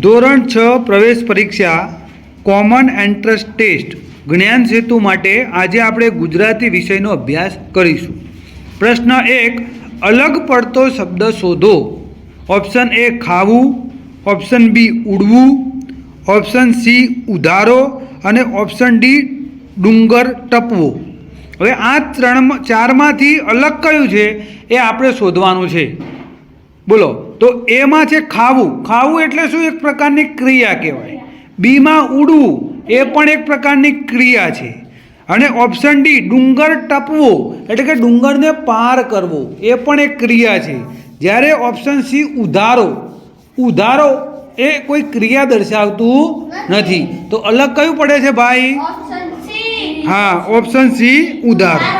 ધોરણ છ પ્રવેશ પરીક્ષા કોમન એન્ટ્રન્સ ટેસ્ટ જ્ઞાન સેતુ માટે આજે આપણે ગુજરાતી વિષયનો અભ્યાસ કરીશું. પ્રશ્ન એક, અલગ પડતો શબ્દ શોધો. ઓપ્શન એ, ખાવું. ઓપ્શન બી, ઉડવું. ઓપ્શન સી, ઉધારો. અને ઓપ્શન ડી, ડુંગર ટપવો. હવે આ ત્રણ ચારમાંથી અલગ કયું છે એ આપણે શોધવાનું છે. બોલો. તો એમાં છે ખાવું. ખાવું એટલે શું? એક પ્રકારની ક્રિયા કહેવાય. બીમાં ઉડવું એ પણ એક પ્રકારની ક્રિયા છે. અને ઓપ્શન ડી ડુંગર ટપવો એટલે કે ડુંગરને પાર કરવો એ પણ એક ક્રિયા છે. જ્યારે ઓપ્શન સી ઉધારો. ઉધારો એ કોઈ ક્રિયા દર્શાવતું નથી. તો અલગ કયું પડે છે ભાઈ? હા ઓપ્શન સી ઉધારો.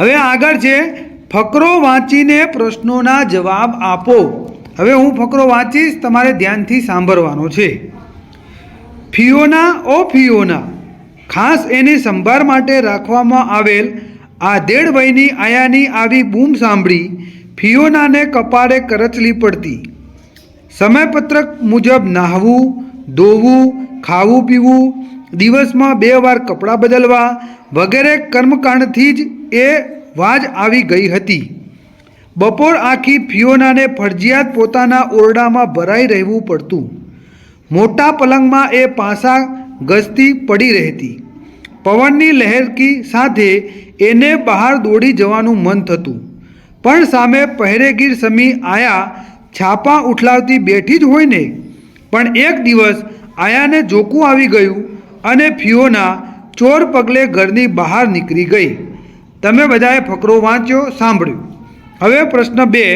હવે આગળ છે ફકરો વાંચીને પ્રશ્નોના જવાબ આપો. હવે હું ફકરો વાંચીશ, તમારે ધ્યાનથી સાંભળવાનો છે. ફિયોના, ઓ ફિયોના, ખાસ એની સંભાળ માટે રાખવામાં આવેલ આ દેડ વયની આયાની આવી બૂમ સાંભળી ફિયોનાને કપાળે કરચલી પડતી. સમયપત્રક મુજબ નાહવું, ધોવું, ખાવું પીવું, દિવસમાં બે વાર કપડાં બદલવા વગેરે કર્મકાંડથી જ એ વાજ આવી ગઈ હતી. બપોર આખી ફિયોનાને ફરજિયાત પોતાના ઓરડામાં ભરાઈ રહેવું પડતું. મોટા પલંગમાં એ પાસા ગસતી પડી રહેતી. પવનની લહેરકી સાથે એને બહાર દોડી જવાનું મન થતું. પણ સામે પહેરેગીર સમી આયા છાપા ઉઠલાવતી બેઠી જ હોય ને? પણ એક દિવસ આયાને જોકું આવી ગયું અને ફિયોના ચોર પગલે ઘરની બહાર નીકળી ગઈ. તમે બધાએ ફકરો વાંચ્યો સાંભળ્યું. હવે પ્રશ્ન બે.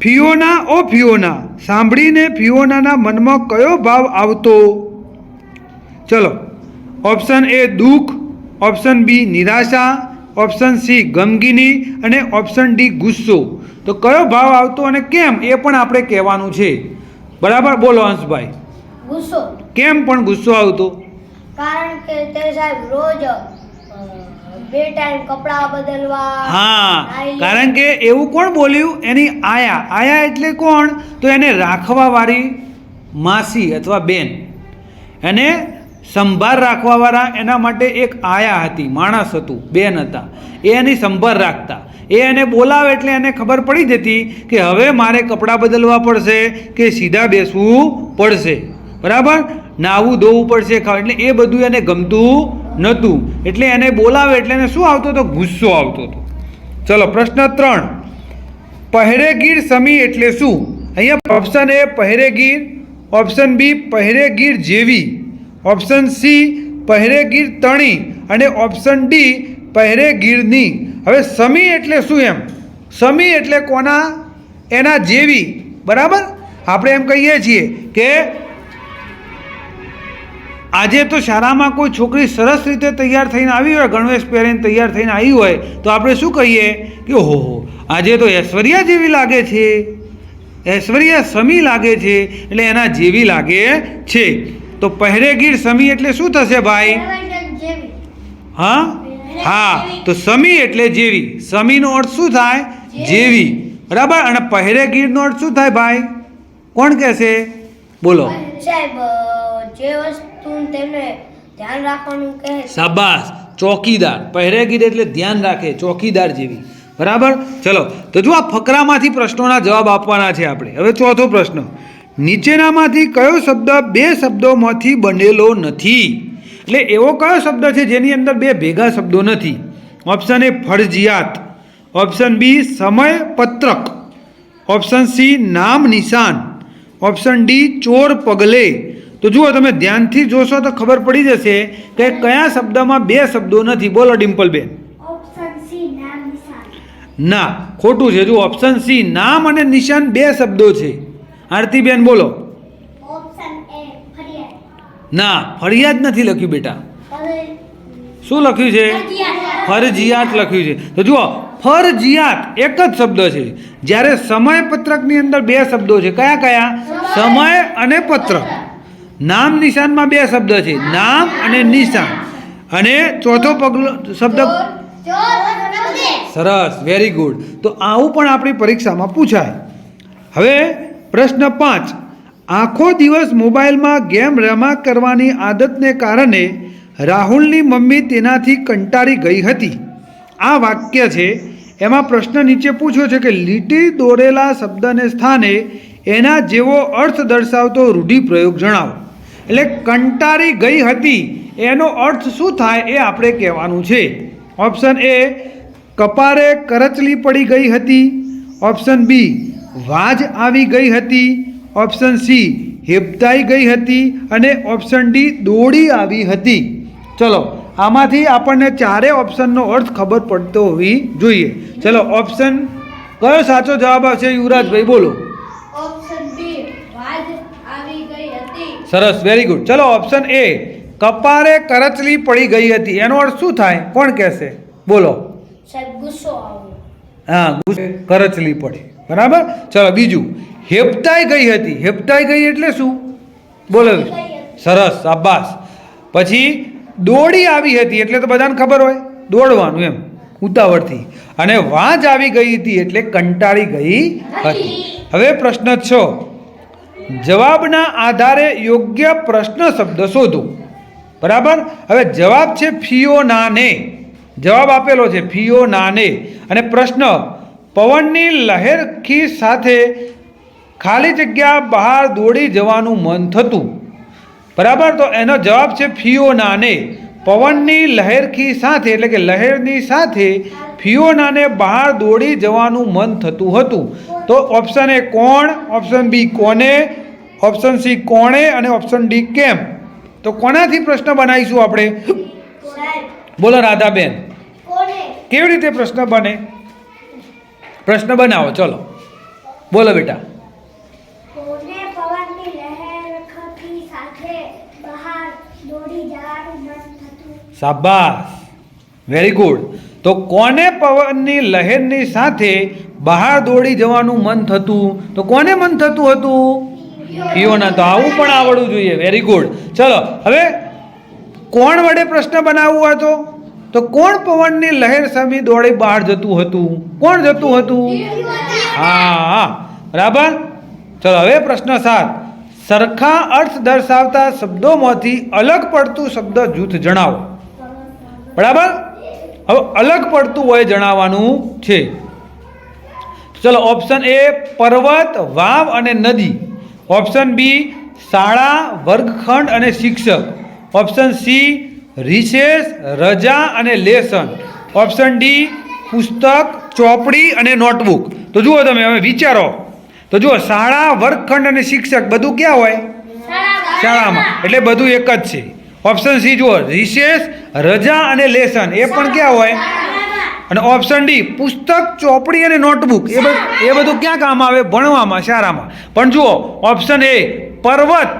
ફિયોના ઓ ફિયોના સાંભળીને ફિયોનાના મનમાં કયો ભાવ આવતો? ચલો ઓપ્શન એ દુઃખ ઓપ્શન બી નિરાશા ઓપ્શન સી ગમગીની અને ઓપ્શન ડી ગુસ્સો. તો કયો ભાવ આવતો અને કેમ? એ પણ આપણે કહેવાનું છે. બરાબર? બોલો હંસભાઈ. ગુસ્સો. કેમ પણ ગુસ્સો આવતો? કારણ કે તે સાહેબ રોજ બે ટાઈમ કપડા બદલવા હા કારણ કે એવું કોણ બોલ્યું? એની આયા. આયા એટલે કોણ? તો એને રાખવાવાળી માસી અથવા બેન. એને સંભાળ રાખવાવાળા એના માટે એક આયા હતી માણસ હતું બેન હતા. એ એની સંભાળ રાખતા. એ એને બોલાવે એટલે એને ખબર પડી જતી કે હવે મારે કપડાં બદલવા પડશે કે સીધા બેસવું પડશે. બરાબર? નાવું ધોવું પડશે ખાવ. એટલે એ બધું એને ગમતું નહોતું. એટલે એને બોલાવે એટલે એને શું આવતો હતો? ગુસ્સો આવતો હતો. ચલો, પ્રશ્ન ત્રણ. પહેરેગીર સમી એટલે શું? અહીંયા ઓપ્શન એ પહેરેગીર ઓપ્શન બી પહેરેગીર જેવી ઓપ્શન સી પહેરેગીર તણી અને ઓપ્શન ડી પહેરેગીરની. હવે સમી એટલે શું એમ? સમી એટલે કોના? એના જેવી. બરાબર? આપણે એમ કહીએ છીએ કે આજે તો શાળામાં કોઈ છોકરી સરસ રીતે તૈયાર થઈને આવી હોય, ગણવેશ પહેરીને તૈયાર થઈને આવી હોય, તો આપણે શું કહીએ કે, ઓહો આજે તો ઐશ્વર્યા જેવી લાગે છે. ઐશ્વર્યા સમી લાગે છે, એટલે એના જેવી લાગે છે. તો પહેરેગીર સમી એટલે શું થશે ભાઈ? હા? હા, તો સમી એટલે જેવી. સમીનો અર્થ શું થાય? જેવી. બરાબર? અને પહેરેગીરનો અર્થ શું થાય ભાઈ? કોણ કહેશે? બોલો. જે વસ્તુ તેમને ધ્યાન રાખવાનું કહે શાબાશ. ચોકીદાર. પહેરેગીર એટલે ધ્યાન રાખે, ચોકીદાર જેવી. બરાબર? ચલો. તો જો આ ફકરામાંથી પ્રશ્નોના જવાબ આપવાના છે આપણે. હવે ચોથો પ્રશ્ન. નીચેનામાંથી કયો શબ્દ બે શબ્દોમાંથી બનેલો નથી? એટલે એવો કયો શબ્દ છે જેની અંદર બે ભેગા શબ્દો નથી? ઓપ્શન એ ફરજિયાત. ઓપ્શન બી સમય પત્રક ઓપ્શન સી નામ નિશાન. ઓપ્શન ડી ચોર પગલે. તો જુઓ તમે ધ્યાનથી જોશો તો ખબર પડી જશે કે કયા શબ્દમાં બે શબ્દો નથી. બોલો ડિમ્પલબેન. નામ નિશાન. ના ખોટું છે. જુઓ ઓપ્શન સી નામ અને નિશાન બે શબ્દો છે. આરતીબેન બોલો. ના ફરિયાદ નથી લખ્યું બેટા. શું લખ્યું છે? ફરજિયાત. લખ્યું છે. તો જુઓ ફરજિયાત એક જ શબ્દ છે. જ્યારે સમયપત્રકની અંદર બે શબ્દો છે. કયા કયા? સમય અને પત્રક નામ નિશાનમાં બે શબ્દ છે. નામ અને નિશાન. અને ચોથો પગલો શબ્દ? સરસ વેરી ગુડ તો આવું પણ આપણી પરીક્ષામાં પૂછાય. હવે પ્રશ્ન પાંચ. આખો દિવસ મોબાઈલમાં ગેમ રમા કરવાની આદતને કારણે રાહુલની મમ્મી તેનાથી કંટાળી ગઈ હતી. આ વાક્ય છે એમાં પ્રશ્ન નીચે પૂછ્યો છે કે લીટી દોરેલા શબ્દને સ્થાને એના જેવો અર્થ દર્શાવતો રૂઢિપ્રયોગ જણાવો. એટલે કંટાળી ગઈ હતી. એનો અર્થ શું થાય એ આપણે કહેવાનું છે. ઓપ્શન એ કપારે કરચલી પડી ગઈ હતી. ઓપ્શન બી વાજ આવી ગઈ હતી. ઓપ્શન સી હેબતાઈ ગઈ હતી અને ઓપ્શન ડી દોડી આવી હતી. ચલો, આમાંથી આપણને ચારે ઓપ્શનનો અર્થ ખબર પડતો હોવી જોઈએ. ચલો ઓપ્શન કયો સાચો જવાબ આવશે યુવરાજભાઈ? બોલો ઓપ્શન બી વાજ આવી ગઈ હતી સરસ વેરી ગુડ ચલો ઓપ્શન એ કપારે કરચલી પડી ગઈ હતી. એનો અર્થ શું થાય? કોણ કહેશે? બોલો. હા કરચલી પડી. બરાબર? ચલો બીજું. હેપતાઈ ગઈ હતી. હેપતાઈ ગઈ એટલે શું? બોલો. સરસ શાબાશ. પછી દોડી આવી હતી એટલે તો બધાને ખબર હોય. દોડવાનું એમ ઉતાવળથી. અને વાંજ આવી ગઈ હતી એટલે કંટાળી ગઈ હતી. હવે પ્રશ્ન છ. જવાબના આધારે યોગ્ય પ્રશ્ન શબ્દ શોધો. બરાબર? હવે જવાબ છે ફિયોનાને. જવાબ આપેલો છે ફિયોનાને. અને પ્રશ્ન, પવનની લહેરખી સાથે ખાલી જગ્યા બહાર દોડી જવાનું મન થતું. બરાબર? તો એનો જવાબ છે ફિયોનાને. પવનની લહેરખી સાથે, એટલે કે લહેરની સાથે ફિયોનાને બહાર દોડી જવાનું મન થતું હતું. તો ઓપ્શન એ કોણ? ઓપ્શન બી કોને? ઓપ્શન સી કોણે? અને ઓપ્શન ડી કેમ? તો કોનાથી પ્રશ્ન બનાવીશું આપણે? બોલો રાધાબેન. કેવી રીતે પ્રશ્ન બને? પ્રશ્ન બનાવો ચલો. બોલો બેટા. શાબાશ. વેરી ગુડ તો કોને પવનની લહેરની સાથે બહાર દોડી જવાનું મન થતું? તો કોને મન થતું હતું? ફિયોના તો આવું પણ આવડવું જોઈએ. વેરી ગુડ ચલો, હવે કોણ વડે પ્રશ્ન બનાવવો હતો તો? કોણ પવનની લહેર સામે દોડી બહાર જતું હતું? કોણ જતું હતું? હા હા, બરાબર? ચલો, હવે પ્રશ્ન સાત. સરખા અર્થ દર્શાવતા શબ્દોમાંથી અલગ પડતું શબ્દ જૂથ જણાવો. બરાબર? હવે અલગ પડતું હોય જણાવવાનું છે. ચલો ઓપ્શન એ પર્વત વાવ અને નદી. ઓપ્શન બી શાળા વર્ગખંડ અને શિક્ષક. ઓપ્શન સી રિસેસ રજા અને લેસન ઓપ્શન ડી પુસ્તક ચોપડી અને નોટબુક તો જુઓ તમે હવે વિચારો. તો જુઓ શાળા વર્ગખંડ અને શિક્ષક બધું ક્યાં હોય? શાળામાં. એટલે બધું એક જ છે. ઓપ્શન સી જુઓ રિસેસ રજા અને લેસન. એ પણ ક્યાં હોય? અને ઓપ્શન ડી પુસ્તક ચોપડી અને નોટબુક એ બધું એ બધું ક્યાં કામ આવે? ભણવામાં શાળામાં. પણ જુઓ ઓપ્શન એ પર્વત.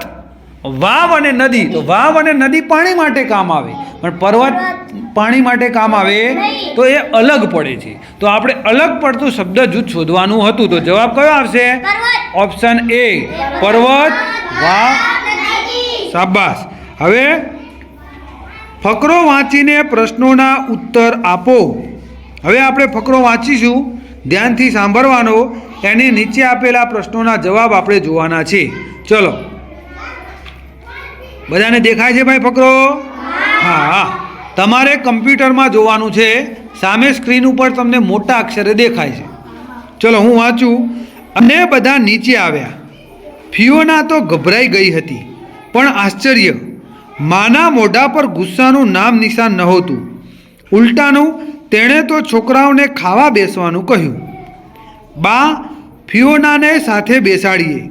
વાવ અને નદી. તો વાવ અને નદી પાણી માટે કામ આવે. પણ પર્વત પાણી માટે કામ આવે તો એ અલગ પડે છે. તો આપણે અલગ પડતું શબ્દ જૂથ શોધવાનું હતું. તો જવાબ કયો આવશે? ઓપ્શન એ પર્વત વાવ. શાબાશ. હવે ફકરો વાંચીને પ્રશ્નોના ઉત્તર આપો. હવે આપણે ફકરો વાંચીશું. ધ્યાનથી સાંભળવાનો. એની નીચે આપેલા પ્રશ્નોના જવાબ આપણે જોવાના છે. ચલો. બધાને દેખાય છે ભાઈ ફકરો? હા. હા તમારે કમ્પ્યુટરમાં જોવાનું છે. સામે સ્ક્રીન ઉપર તમને મોટા અક્ષરે દેખાય છે. ચલો, હું વાંચું. અને બધા નીચે આવ્યા. ફિયોના તો ગભરાઈ ગઈ હતી. પણ આશ્ચર્ય. માના મોઢા પર ગુસ્સાનું નામ નિશાન નહોતું. ઉલટાનું, તેણે તો છોકરાઓને ખાવા બેસવાનું કહ્યું. બા, ફિયોનાને સાથે બેસાડીએ.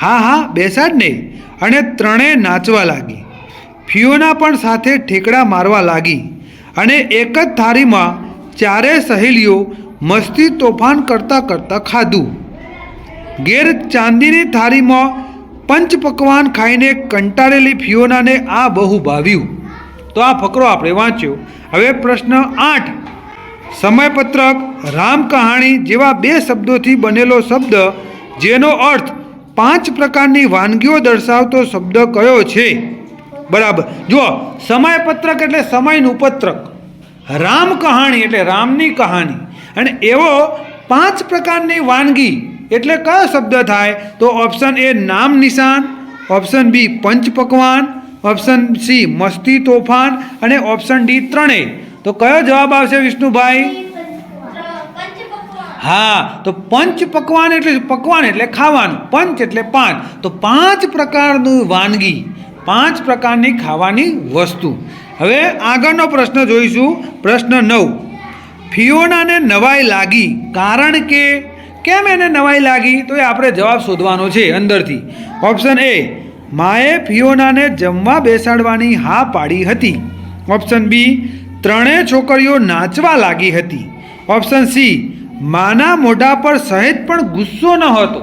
હા હા, બેસાડ ને. અને ત્રણેય નાચવા લાગી. ફિયોના પણ સાથે ઠેકડા મારવા લાગી. અને એક જ થાળીમાં ચારે સહેલીઓ મસ્તી તોફાન કરતાં કરતાં ખાધું. ઘેર ચાંદીની થાળીમાં પંચ પકવાન ખાઈને કંટાળેલી ફિયોનાને આ બહુ ભાવ્યું. તો આ ફકરો આપણે વાંચ્યો. હવે પ્રશ્ન આઠ. સમયપત્રક રામ કહાણી જેવા બે શબ્દોથી બનેલો શબ્દ, જેનો અર્થ પાંચ પ્રકારની વાનગીઓ દર્શાવતો શબ્દ કયો છે? બરાબર. જુઓ, સમયપત્રક એટલે સમયનું પત્રક રામ કહાણી એટલે રામની કહાણી અને એવો પાંચ પ્રકારની વાનગી એટલે કયો શબ્દ થાય? તો ઓપ્શન એ નામ નિશાન ઓપ્શન બી પંચ પકવાન ઓપ્શન સી મસ્તી તોફાન અને ઓપ્શન ડી ત્રણેય. તો કયો જવાબ આવશે વિષ્ણુભાઈ? હા, તો પંચ પકવાન એટલે પકવાન એટલે ખાવાનું, પંચ એટલે પાંચ તો પાંચ પ્રકારનું વાનગી, પાંચ પ્રકારની ખાવાની વસ્તુ. હવે આગળનો પ્રશ્ન જોઈશું. પ્રશ્ન નવ. ફિયોનાને નવાઈ લાગી કારણ કે કેમ એને નવાઈ લાગી? તો એ આપણે જવાબ શોધવાનો છે અંદરથી. ઓપ્શન એ માએ ફિયોનાને જમવા બેસાડવાની હા પાડી હતી. ઓપ્શન બી ત્રણેય છોકરીઓ નાચવા લાગી હતી. ઓપ્શન સી માના મોઢા પર સહેજ પણ ગુસ્સો ન હતો.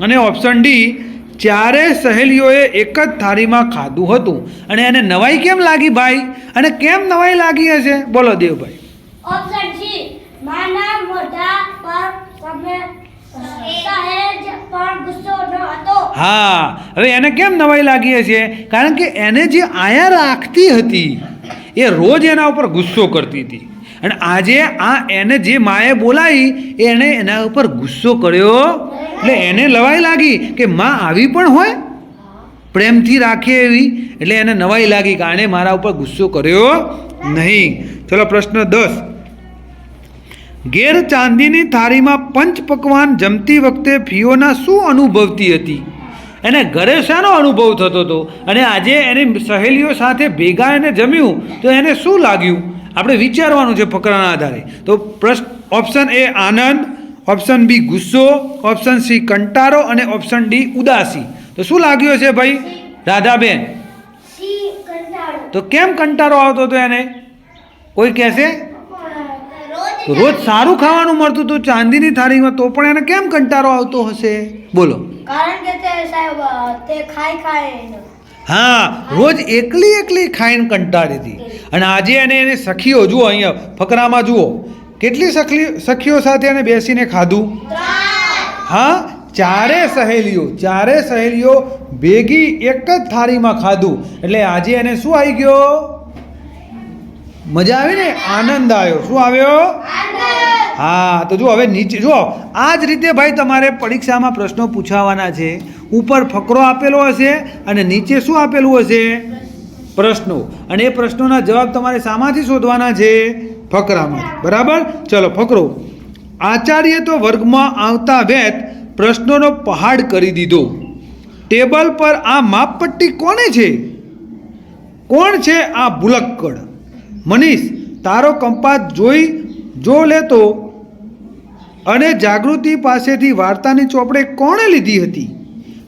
અને ઓપ્શન ડી ચારે સહેલીઓએ એક જ થાળીમાં ખાધું હતું. અને એને નવાઈ કેમ લાગી ભાઈ? અને કેમ નવાઈ લાગી હશે? બોલો દેવભાઈ. ઓપ્શન સી માના મોઢા પર હા હવે એને કેમ નવાઈ લાગી હશે? કારણ કે એને જે આયા રાખતી હતી, એ રોજ એના ઉપર ગુસ્સો કરતી હતી. અને આજે આ એને જે માએ બોલાવી, એને એના ઉપર ગુસ્સો કર્યો. એટલે એને લવાઈ લાગી કે માં આવી પણ હોય? પ્રેમથી રાખે એવી? એટલે એને નવાઈ લાગી કારણે મારા ઉપર ગુસ્સો કર્યો નહીં. ચલો પ્રશ્ન દસ. ઘેર ચાંદીની થાળીમાં પંચ પકવાન જમતી વખતે ફિયોના શું અનુભવતી હતી? એને ઘરે શાનો અનુભવ થતો હતો? અને આજે એની સહેલીઓ સાથે ભેગા એને જમ્યું તો એને શું લાગ્યું? આપણે વિચારવાનું છે ફકરાના આધારે. તો પ્રશ્ન option A Anand option B ગુસ્સો ઓપ્શન સી કંટારો અને ઓપ્શન ડી ઉદાસી. તો શું લાગ્યું છે ભાઈ? રાધાબેન. તો કેમ કંટારો આવતો હતો એને? કોઈ કહેશે? તો રોજ સારું ખાવાનું મળતું હતું ચાંદીની થાળીમાં તો પણ એને કેમ કંટારો આવતો હશે? બોલો. કારણ કે તે સાહેબ તે ખાઈ ખાઈ હા રોજ એકલી એકલી ખાઈને કંટાળી હતી. અને આજે એને એને સખીઓ જુઓ અહીંયા ફકરામાં જુઓ. કેટલી સખી સખીઓ સાથે એને બેસીને ખાધું? હા ચારે સહેલીઓ ચારે સહેલીઓ ભેગી એક જ થાળીમાં ખાધું. એટલે આજે એને શું આવી ગયો? મજા આવી ને? આનંદ આવ્યો. શું આવ્યો? હા તો જો હવે નીચે જુઓ આ જ રીતે ભાઈ તમારે પરીક્ષામાં પ્રશ્નો પૂછાવાના છે. ઉપર ફકરો આપેલો હશે અને નીચે શું આપેલું હશે? પ્રશ્નો. અને એ પ્રશ્નોના જવાબ તમારે શામાંથી શોધવાના છે? ફકરામાં. બરાબર? ચલો ફકરો. આચાર્ય તો વર્ગમાં આવતા વેત પ્રશ્નોનો પહાડ કરી દીધો. ટેબલ પર આ માપપટ્ટી કોને છે? કોણ છે આ ભૂલક્કડ? મનીષ, તારો કંપાસ જોઈ, જો લેતો અને જાગૃતિ પાસેથી વાર્તાની ચોપડે કોણે લીધી હતી?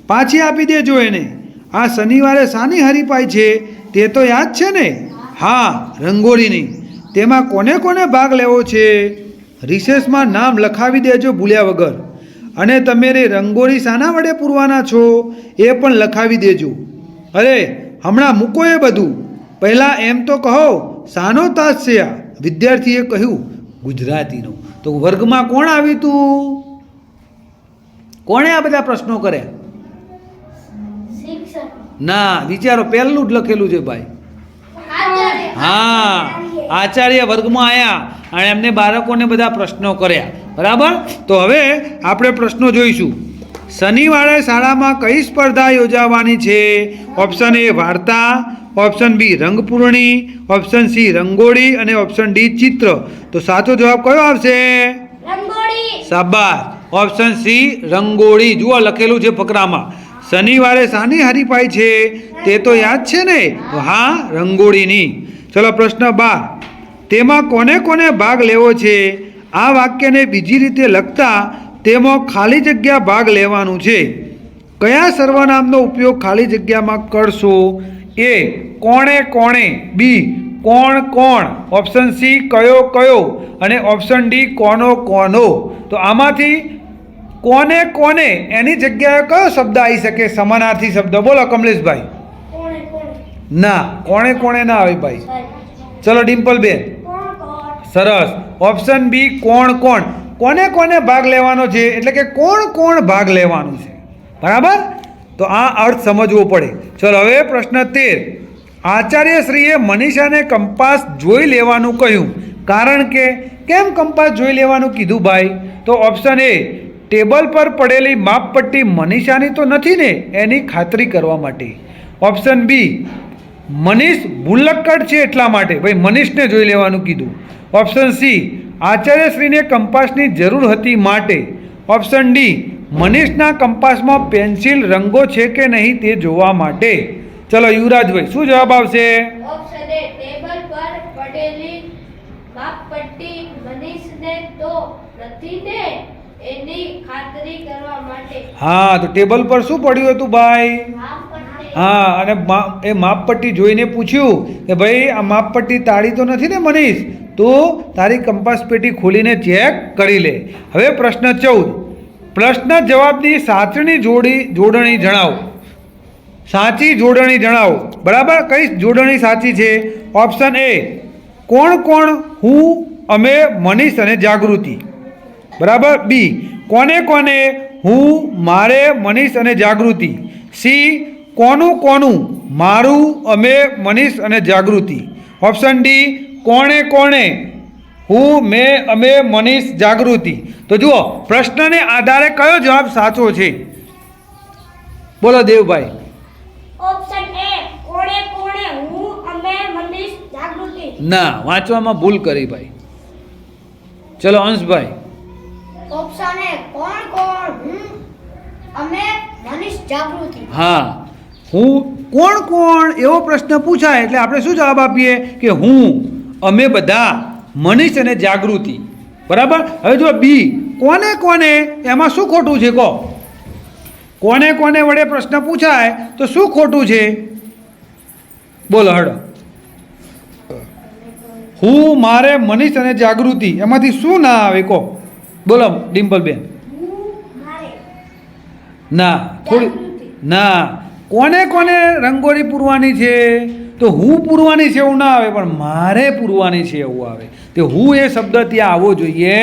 પાછી આપી દેજો એને. આ શનિવારે સાની હરીફાઈ છે, તે તો યાદ છે ને? હા, રંગોળીની. તેમાં કોને કોને ભાગ લેવો છે? રિસેસમાં નામ લખાવી દેજો ભૂલ્યા વગર. અને તમે રે રંગોળી શાના વડે પૂરવાના છો, એ પણ લખાવી દેજો. અરે, હમણાં મૂકો એ બધું. પહેલાં એમ તો કહો શાનો તાસ છે આ. વિદ્યાર્થીએ કહ્યું ગુજરાતીનો. તો વર્ગમાં કોણ આવ્યું તું? કોણે આ બધા પ્રશ્નો કર્યા? ના વિચારો પહેલું જ લખેલું છે ભાઈ. હા આચાર્ય વર્ગમાં આવ્યા અને એમને બાળકોને બધા પ્રશ્નો કર્યા. બરાબર? તો હવે આપણે પ્રશ્નો જોઈશું. શનિવારે શાળામાં કઈ સ્પર્ધા યોજાવાની છે? ઓપ્શન એ વાર્તા ઓપ્શન બી રંગપૂર્ણી ઓપ્શન સી રંગોળી અને ઓપ્શન ડી ચિત્ર. તો સાચો જવાબ કયો આવશે? શાબાશ ઓપ્શન સી રંગોળી. જુઓ લખેલું છે ફકરામાં. શનિવારે શાની હરીફાઈ છે? તે તો યાદ છે ને? હા રંગોળીની. ચલો પ્રશ્ન બાર. તેમાં કોને કોને ભાગ લેવો છે? આ વાક્યને બીજી રીતે લખતા તેમાં ખાલી જગ્યા ભાગ લેવાનું છે. કયા સર્વનામનો ઉપયોગ ખાલી જગ્યામાં કરશો? એ કોણે કોણે? બી કોણ કોણ? ઓપ્શન સી કયો કયો? અને ઓપ્શન ડી કોનો કોનો? તો આમાંથી કોને કોને એની જગ્યાએ કયો શબ્દ આવી શકે? સમાનાર્થી શબ્દ. બોલો કમલેશભાઈ. ના કોણે કોણે ના આવે ભાઈ. ચલો ડિમ્પલબેન કોણ કોણ સરસ. ઓપ્શન બી કોણ કોણ? કોને કોને ભાગ લેવાનો છે? એટલે કે કોણ કોણ ભાગ લેવાનું છે? બરાબર? તો આ અર્થ સમજવો પડે. ચલો, હવે પ્રશ્ન તેર. આચાર્યશ્રીએ મનીષાને કંપાસ જોઈ લેવાનું કહ્યું. કારણ કે, કેમ કંપાસ જોઈ લેવાનું કીધું ભાઈ? તો ઓપ્શન એ ટેબલ પર પડેલી માપપટ્ટી મનીષાની તો નથી ને, એની ખાતરી કરવા માટે. ઓપ્શન બી મનીષ ભૂલક્કડ છે એટલા માટે. ભાઈ, મનીષને જોઈ લેવાનું કીધું. ઓપ્શન સી આચાર્યશ્રીને કંપાસની જરૂર હતી માટે. ઓપ્શન ડી મનીષના કંપાસમાં પેન્સિલ રંગો છે કે નહીં તે જોવા માટે? ચલો યુવરાજભાઈ શું જવાબ આવશે? ટેબલ પર પડેલી માપપટ્ટી મનીષને તો નથી ને એની ખાતરી કરવા માટે. હા તો ટેબલ પર શું પડ્યું હતું ભાઈ? હા અને એ માપપટ્ટી જોઈને પૂછ્યું કે ભાઈ આ માપપટ્ટી તાળી તો નથી ને મનીષ? તો તારી કંપાસ પેટી ખોલીને ચેક કરી લે. હવે પ્રશ્ન ચૌદ. પ્રશ્ન જવાબની સાચણી જોડી જોડણી જણાવો. સાચી જોડણી જણાવો. બરાબર? કઈ જોડણી સાચી છે? ઓપ્શન એ, કોણ કોણ હું, અમે, મનીષ અને જાગૃતિ. બરાબર? બી, કોને કોને હું, મારે, મનીષ અને જાગૃતિ. સી, કોનું કોનું, મારું, અમે, મનીષ અને જાગૃતિ. ઓપ્શન ડી, કોણે કોણે? હું મેં અમે મનીષ જાગૃતિ. તો જુઓ પ્રશ્નને આધારે કયો જવાબ સાચો છે? બોલો દેવભાઈ. ના વાંચવામાં ભૂલ કરી ભાઈ. ચલો અંશભાઈ. ઓપ્શન એ કોણ કોણ હું અમે મનીષ જાગૃતિ. હા. હું કોણ કોણ એવો પ્રશ્ન પૂછાય એટલે આપણે શું જવાબ આપીએ? કે હું અમે બધા. મનીષ અને જાગૃતિ. બરાબર? હવે જો બી, કોને કોને એમાં શું ખોટું છે, કહો? કોને કોને વડે પ્રશ્ન પૂછાય તો શું ખોટું છે? બોલો, હડો. હું, મારે, મનીષ અને જાગૃતિ, એમાંથી શું ના આવે, કહો? બોલો, ડિમ્પલબેન. ના, થોડી, ના. કોને કોને રંગોળી પૂરવાની છે? તો હું પૂરવાની છે એવું ના આવે, પણ મારે પૂરવાની છે એવું આવે. તે હું એ શબ્દ ત્યાં આવવો જોઈએ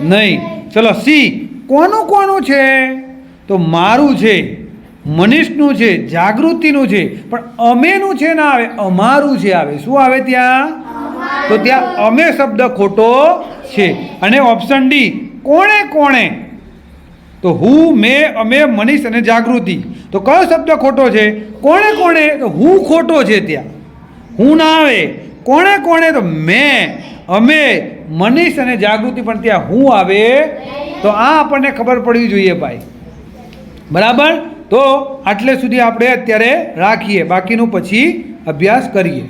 નહીં. ચલો, સી. કોનું કોનું છે? તો મારું છે, મનીષનું છે, જાગૃતિનું છે, પણ અમેનું છે ના આવે, અમારું છે આવે. શું આવે ત્યાં? તો ત્યાં અમે શબ્દ ખોટો છે. અને ઓપ્શન ડી કોણે કોણે? તો હું, મેં, અમે, મનીષ અને જાગૃતિ. તો કયો શબ્દ ખોટો છે? કોણે કોણે? તો હું ખોટો છે ત્યાં. હું ના આવે. કોણે કોણે? તો મેં. અમે મનીષ અને જાગૃતિ પણ ત્યાં હું આવે તો આ આપણને ખબર પડવી જોઈએ ભાઈ. બરાબર? તો આટલે સુધી આપણે અત્યારે રાખીએ. બાકીનું પછી અભ્યાસ કરીએ.